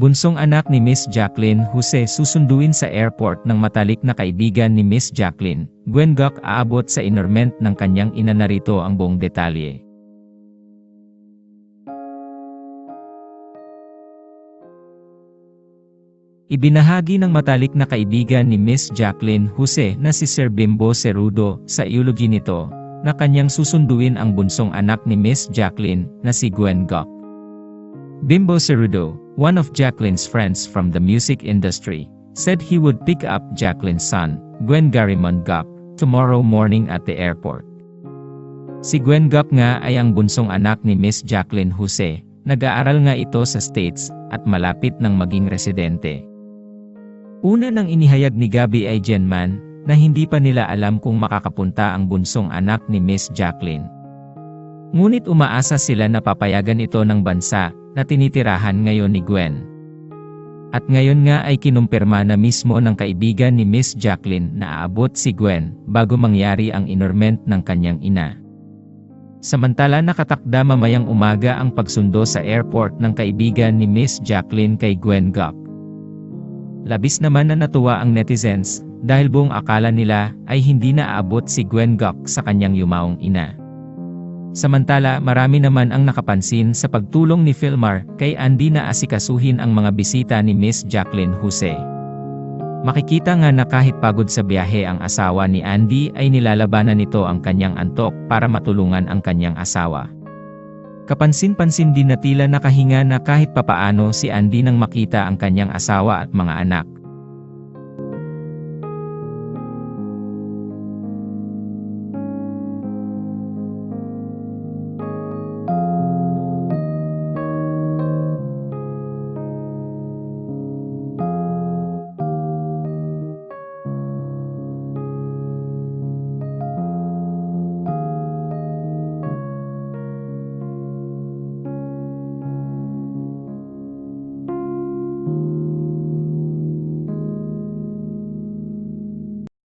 Bunsong anak ni Miss Jacqueline Jose susunduin sa airport ng matalik na kaibigan ni Miss Jacqueline. Gwen Gok aabot sa inorment ng kanyang ina narito ang buong detalye. Ibinahagi ng matalik na kaibigan ni Miss Jacqueline Jose na si Sir Bimbo Cerudo sa eulogy nito na kanyang susunduin ang bunsong anak ni Miss Jacqueline na si Gwen Gok. Bimbo Cerudo, one of Jacqueline's friends from the music industry, said he would pick up Jacqueline's son, Gwen Garimond Gok, tomorrow morning at the airport. Si Gwen Gok nga ay ang bunsong anak ni Miss Jacqueline Jose, nag-aaral nga ito sa States at malapit ng maging residente. Una nang inihayag ni Gabby ay Jenman na hindi pa nila alam kung makakapunta ang bunsong anak ni Miss Jacqueline. Ngunit umaasa sila na papayagan ito ng bansa na tinitirahan ngayon ni Gwen. At ngayon nga ay kinumpirma na mismo ng kaibigan ni Miss Jacqueline na aabot si Gwen bago mangyari ang inorment ng kanyang ina. Samantala nakatakda mamayang umaga ang pagsundo sa airport ng kaibigan ni Miss Jacqueline kay Gwen Gok. Labis naman na natuwa ang netizens dahil buong akala nila ay hindi na aabot si Gwen Gok sa kanyang yumaong ina. Samantala marami naman ang nakapansin sa pagtulong ni Philmar kay Andy na asikasuhin ang mga bisita ni Miss Jacqueline Jose. Makikita nga na kahit pagod sa biyahe ang asawa ni Andy ay nilalabanan nito ang kanyang antok para matulungan ang kanyang asawa. Kapansin-pansin din na tila nakahinga na kahit papaano si Andy nang makita ang kanyang asawa at mga anak.